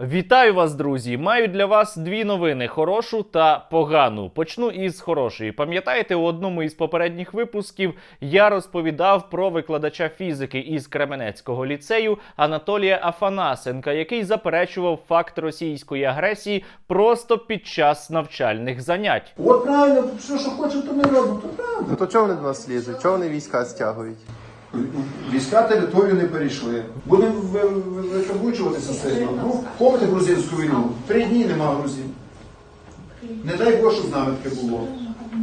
Вітаю вас, друзі! Маю для вас дві новини: хорошу та погану. Почну із хорошої. Пам'ятаєте, у одному із попередніх випусків я розповідав про викладача фізики із Кременецького ліцею Анатолія Афанасенка, який заперечував факт російської агресії просто під час навчальних занять. От правильно, все, що хочемо, то ми робимо, то правда. Ну то чого вони до нас лізуть? Чого вони війська стягують? Війська територію не перейшли. Будемо викабучуватися з цим. Ну, помните грузинську війну? Три дні нема грузин. Не дай Боже, щоб нами таке було.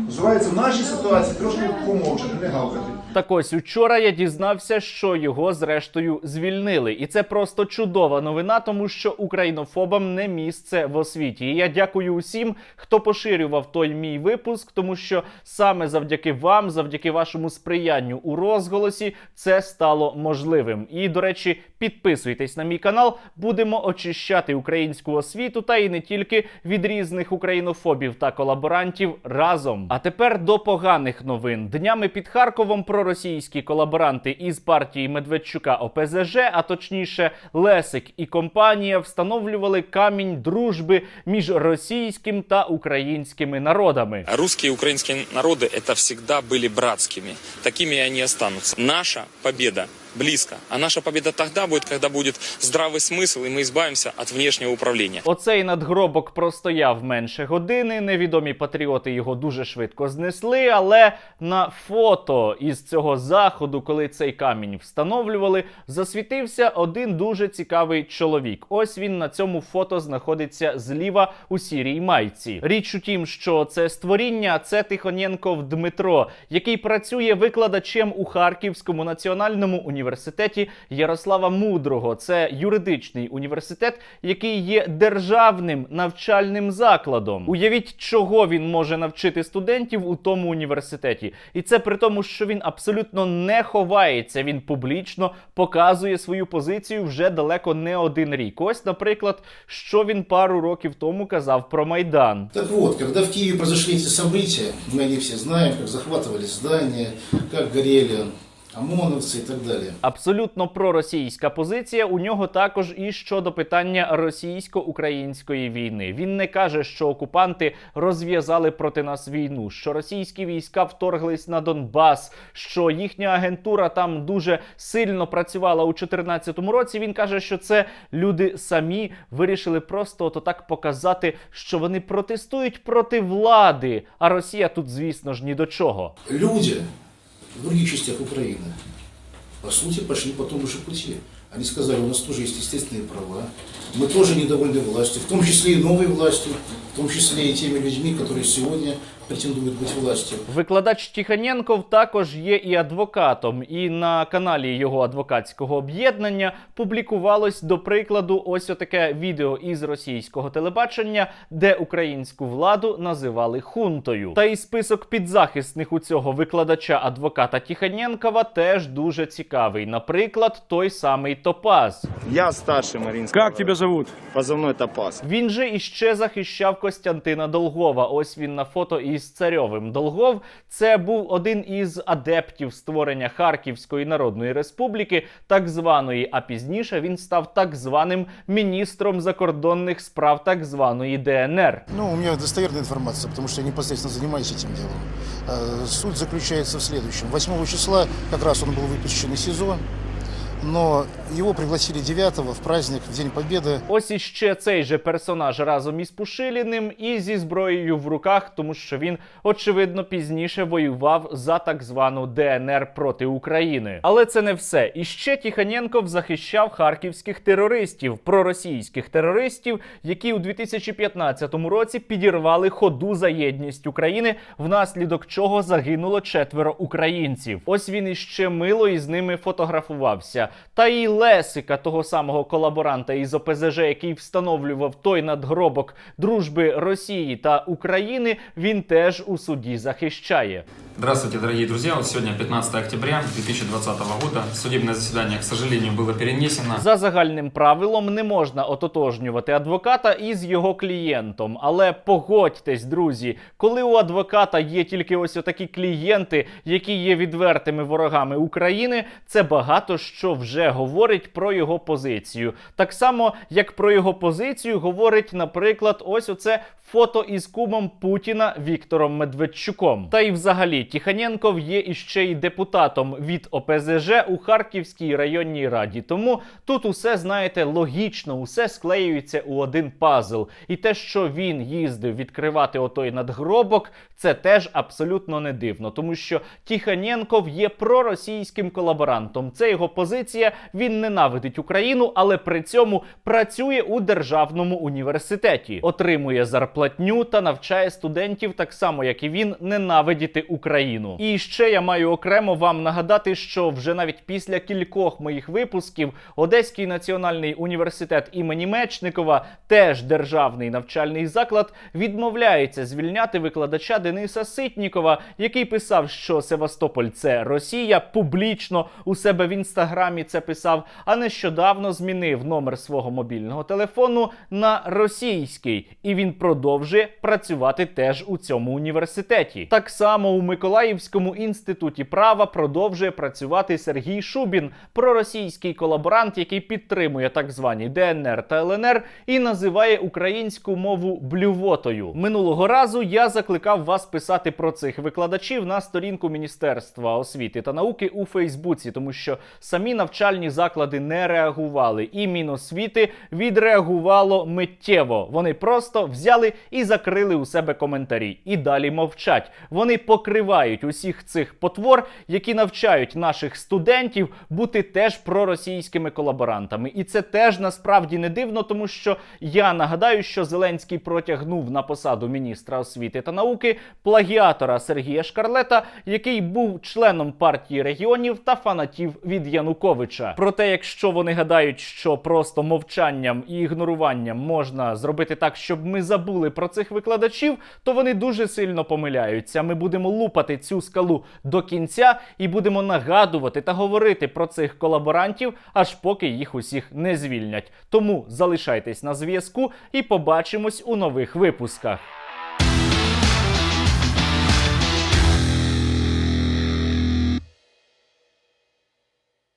Називається, в нашій ситуації трошки помовчати, не гавкати. Так ось учора я дізнався, що його зрештою звільнили, і це просто чудова новина, тому що українофобам не місце в освіті. І я дякую усім, хто поширював той мій випуск, тому що саме завдяки вам, завдяки вашому сприянню у розголосі, це стало можливим. І до речі, підписуйтесь на мій канал. Будемо очищати українську освіту та і не тільки від різних українофобів та колаборантів разом. А тепер до поганих новин. Днями під Харковом проросійські колаборанти із партії Медведчука ОПЗЖ, а точніше Лесик і компанія, встановлювали камінь дружби між російським та українськими народами. Русские и украинские народы это всегда были братскими. Такими и они останутся. Наша победа близко. А наша победа тогда будет, когда будет здравый смысл, и мы избавимся от внешнего управления. Оцей надгробок простояв менше години. Невідомі патріоти його дуже швидко знесли. Але на фото із цього заходу, коли цей камінь встановлювали, засвітився один дуже цікавий чоловік. Ось він на цьому фото знаходиться зліва у сірій майці. Річ у тім, що це створіння, це Тихонєнков Дмитро, який працює викладачем у Харківському національному університеті Ярослава Мудрого. Це юридичний університет, який є державним навчальним закладом. Уявіть, чого він може навчити студентів у тому університеті, і це при тому, що він абсолютно не ховається. Він публічно показує свою позицію вже далеко не один рік. Ось, наприклад, що він пару років тому казав про майдан. Так вот, когда в Киеве произошли эти события, мы они все знаем, как захватывали здания, как ОМОНовцы и так далее. Абсолютно проросійська позиція у нього також і щодо питання російсько-української війни. Він не каже, що окупанти розв'язали проти нас війну, що російські війська вторглись на Донбас, що їхня агентура там дуже сильно працювала у 2014 році. Він каже, що це люди самі вирішили просто ото так показати, що вони протестують проти влади. А Росія тут, звісно ж, ні до чого. Люди в других частях Украины, по сути, пошли по тому же пути. Они сказали, у нас тоже есть естественные права, мы тоже недовольны властью, в том числе и новой властью, в том числе и теми людьми, которые сегодня претендуют быть властью. Викладач Тиханенков також є і адвокатом, і на каналі його адвокатського об'єднання публікувалось до прикладу ось отаке відео із російського телебачення, де українську владу називали хунтою. Та і список підзахисних у цього викладача адвоката Тиханенкова теж дуже цікавий. Наприклад, той самий Топаз. Я старший Маринский. Как тебя зовут? Позывной Топаз. Він же іще захищав Костянтина Долгова. Ось він на фото із царьовим. Долгов це був один із адептів створення Харківської Народної Республіки, так званої. А пізніше він став так званим міністром закордонних справ так званої ДНР. Ну, у меня достоверная информация, потому что я непосредственно занимаюсь этим делом. Э, Суть заключается в следующем. 8 числа как раз он был выпущен из СИЗО, но его пригласили 9 в праздник, в День Победы. Ось іще цей же персонаж разом із Пушиліним і зі зброєю в руках, тому що він очевидно пізніше воював за так звану ДНР проти України. Але це не все. Іще Тиханенков захищав харківських терористів, проросійських терористів, які у 2015 році підірвали ходу за єдність України, внаслідок чого загинуло четверо українців. Ось він іще мило із ними фотографувався. Та і Лесика, того самого колаборанта із ОПЗЖ, який встановлював той надгробок дружби Росії та України, він теж у суді захищає. Здравствуйте, дорогие друзья. Вот сегодня 15 октября 2020 года. Судебное заседание, к сожалению, было перенесено. За загальним правилом не можна ототожнювати адвоката із його клієнтом. Але погодьтесь, друзі, коли у адвоката є тільки ось отакі клієнти, які є відвертими ворогами України, це багато що вже говорить про його позицію. Так само, як про його позицію говорить, наприклад, ось оце фото із кумом Путіна Віктором Медведчуком. Та й взагалі Тіханенков є іще й депутатом від ОПЗЖ у Харківській районній раді. Тому тут усе знаєте логічно, усе склеюється у один пазл. І те, що він їздив відкривати отой надгробок, це теж абсолютно не дивно, тому що Тіханенков є проросійським колаборантом. Це його позиція. Він ненавидить Україну, але при цьому працює у державному університеті, отримує зарплатню та навчає студентів так само, як і він, ненавидіти Україну. І ще я маю окремо вам нагадати, що вже навіть після кількох моїх випусків Одеський національний університет імені Мечникова, теж державний навчальний заклад, відмовляється звільняти викладача Дениса Ситнікова, який писав, що Севастополь це Росія, публічно у себе в інстаграмі це писав, а нещодавно змінив номер свого мобільного телефону на російський, і він продовжує працювати теж у цьому університеті. Так само у Миколаївському інституті права продовжує працювати Сергій Шубін, проросійський колаборант, який підтримує так звані ДНР та ЛНР і називає українську мову блювотою. Минулого разу я закликав вас писати про цих викладачів на сторінку Міністерства освіти та науки у Фейсбуці, тому що самі навчальні заклади не реагували, і Міносвіти відреагувало миттєво. Вони просто взяли і закрили у себе коментарі, і далі мовчать. Вони покривають усіх цих потвор, які навчають наших студентів бути теж проросійськими колаборантами. І це теж насправді не дивно, тому що я нагадаю, що Зеленський протягнув на посаду міністра освіти та науки плагіатора Сергія Шкарлета, який був членом партії регіонів та фанатів від Януковича. Проте, якщо вони гадають, що просто мовчанням і ігноруванням можна зробити так, щоб ми забули про цих викладачів, то вони дуже сильно помиляються. Ми будемо лупати цю скалу до кінця і будемо нагадувати та говорити про цих колаборантів, аж поки їх усіх не звільнять. Тому залишайтесь на зв'язку і побачимось у нових випусках.